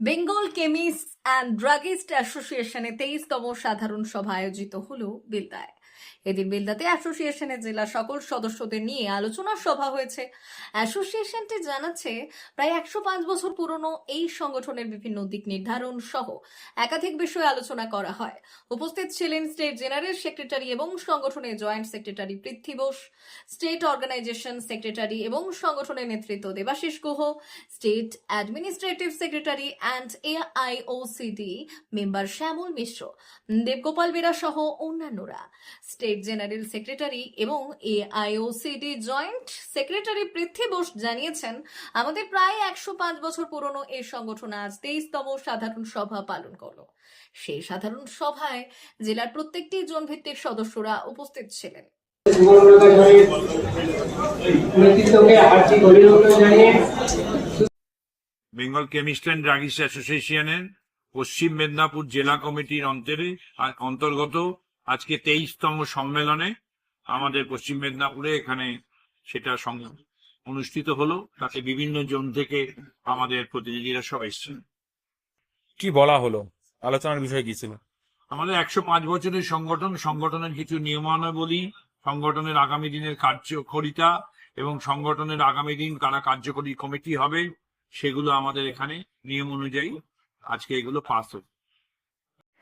Bengal chemist and druggist অ্যাসোসিয়েশনে তেইশতম সাধারণ সভা আয়োজিত হল বেলদায়। এদিন বেলদাতে অ্যাসোসিয়েশনের জেলা সকল সদস্যদের নিয়ে আলোচনা সভা হয়েছে। অ্যাসোসিয়েশনটি জানাচ্ছে, প্রায় একশো পাঁচ বছর পুরনো এই সংগঠনের বিভিন্ন দিক নির্ধারণ সহ একাধিক বিষয়ে আলোচনা করা হয়। উপস্থিত ছিলেন স্টেট জেনারেল সেক্রেটারি এবং সংগঠনের joint secretary Prithvi Bose, state organisation secretary এবং সংগঠনের নেতৃত্ব Debashis Guha, state administrative secretary and AIOCD member Shyamal Mishra, Debgopal Bera সহ অন্যান্যরা। স্টেট জেনারেল সেক্রেটারি এবং AIOCD joint secretary Prithvi Bose জানিয়েছেন আমাদের প্রায় একশো পাঁচ বছর পুরনো এই সংগঠন আজ তেইশতম সাধারণ সভা পালন করল। সেই সাধারণ সভায় জেলার প্রত্যেকটি জোনভিত্তিক সদস্যরা উপস্থিত ছিলেন। বেঙ্গল কেমিস্ট অ্যান্ড ড্রাগিস্ট অ্যাসোসিয়েশনের পশ্চিম মেদিনীপুর জেলা কমিটির অন্তরে অন্তর্গত আজকে তেইশতম সম্মেলনে আমাদের পশ্চিম মেদিনীপুরে এখানে সেটা অনুষ্ঠিত হলো। তাতে বিভিন্ন জোন থেকে আমাদের প্রতিনিধিরা সব এসেছেন। কি বলা হলো? আলোচনার বিষয় কি ছিল? আমাদের একশো পাঁচ বছরের সংগঠন সংগঠনের কিছু নিয়মাবলী সংগঠনের আগামী দিনের কার্যকরিতা এবং সংগঠনের আগামী দিন কারা কার্যকরী কমিটি হবে সেগুলো আমাদের এখানে নিয়ম অনুযায়ী আজকে এগুলো পাস হচ্ছে।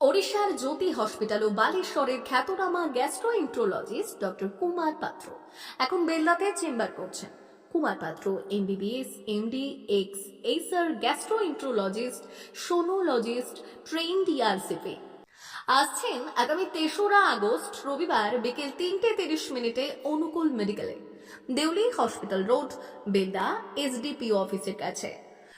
ওড়িশার জ্যোতি হসপিটাল ও বালেশ্বরের খ্যাতনামা গ্যাস্ট্রোএন্ট্রোলজিস্ট ডক্টর কুমার পাত্র। এখন বেল্লাতে চেম্বার করছেন। Kumar Patra, MBBS, MD, ex এইসার gastroenterologist, sonologist train DRCP আসছেন আগামী তেসরা আগস্ট, রবিবার বিকেল তিনটে তিরিশ মিনিটে অনুকূল মেডিকেলে। Deuli hospital road Belda SDPO অফিসের কাছে।